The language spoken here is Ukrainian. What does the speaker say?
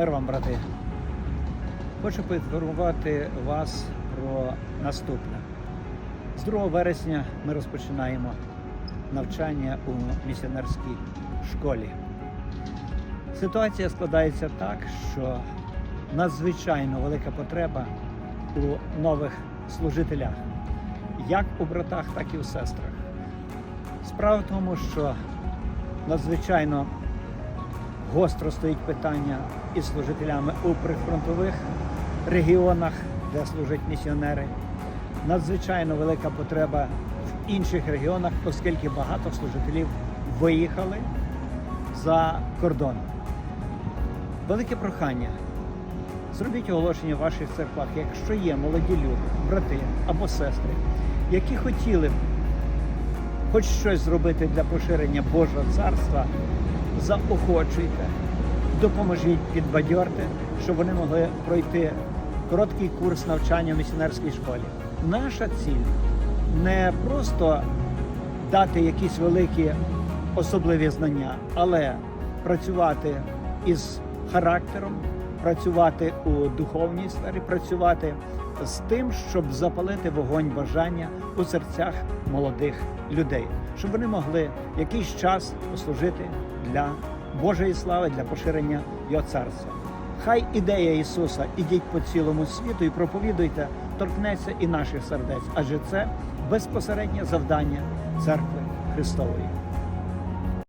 Мир вам, брати. Хочу поінформувати вас про наступне. З 2 вересня ми розпочинаємо навчання у місіонерській школі. Ситуація складається так, що надзвичайно велика потреба у нових служителях, як у братах, так і у сестрах. Справа в тому, що надзвичайно гостро стоїть питання із служителями у прифронтових регіонах, де служать місіонери. Надзвичайно велика потреба в інших регіонах, оскільки багато служителів виїхали за кордон. Велике прохання. Зробіть оголошення в ваших церквах, якщо є молоді люди, брати або сестри, які хотіли б хоч щось зробити для поширення Божого царства, заохочуйте, допоможіть, підбадьорте, щоб вони могли пройти короткий курс навчання в місіонерській школі. Наша ціль не просто дати якісь великі особливі знання, але працювати із характером, працювати у духовній сфері, працювати з тим, щоб запалити вогонь бажання у серцях молодих людей, щоб вони могли якийсь час послужити для Божої слави, для поширення Його царства. Хай ідея Ісуса ідіть по цілому світу і проповідуйте, торкнеться і наших сердець, адже це безпосереднє завдання церкви Христової.